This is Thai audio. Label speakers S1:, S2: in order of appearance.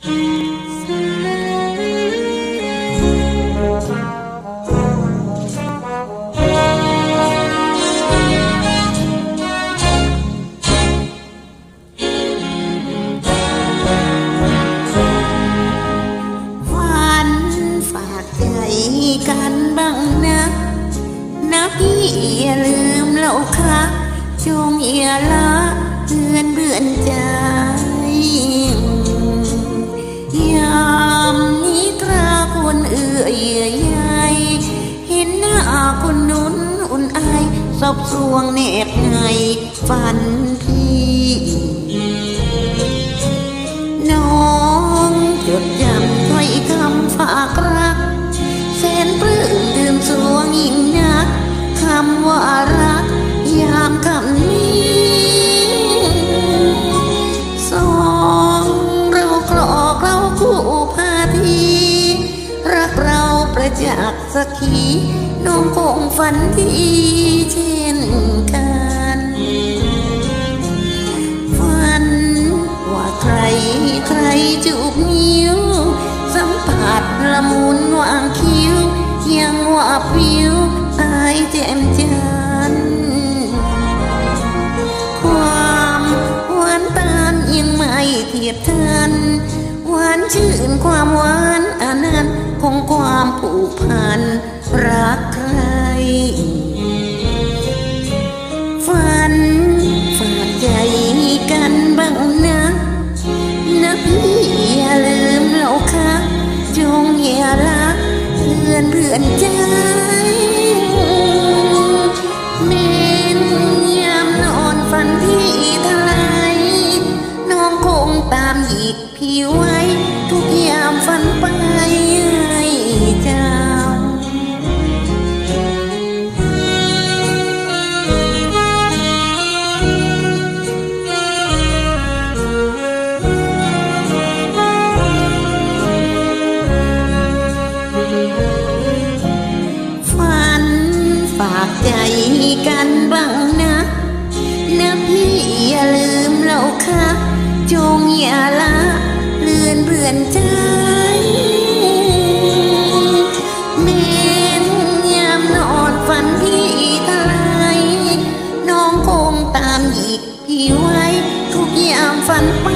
S1: ฝันฝากใจกันบ้างนะนะพี่อย่าลืมเราค่ะจงอย่าละเพื่อนเบื่อนใจ บสวงแนบในฝันพี่ น้องจดจำถ้อยคำฝากรักแสนปลื้มดื่มสวงยิ่งนักคำว่ารัก ยามคำ จักสักทีน้องคงฝันที่เช่นกันฝันว่าใครใครจูบนิ้ว สัมผัสละมุนวางคิ้ว ยังว่าผิวอายแจ่มจันทร์ความหวานตามยังไม่เทียบทัน หวานชื่นความหวานอันนั้นคงความผูกพันรักใคร ฝันฝากใจกันบ้างนะนะพี่อย่าลืมเราค่ะจงอย่าละเพื่อนเพื่อนใจเมนยามนอนฝันที่ทลายน้องคงตามหยิกพี่ไว้ จงอย่าละเลือนเบือนใจเมนยามอนฝันพี่ตายน้องคงตามหยิกพี่ไวทุกยามฝันไป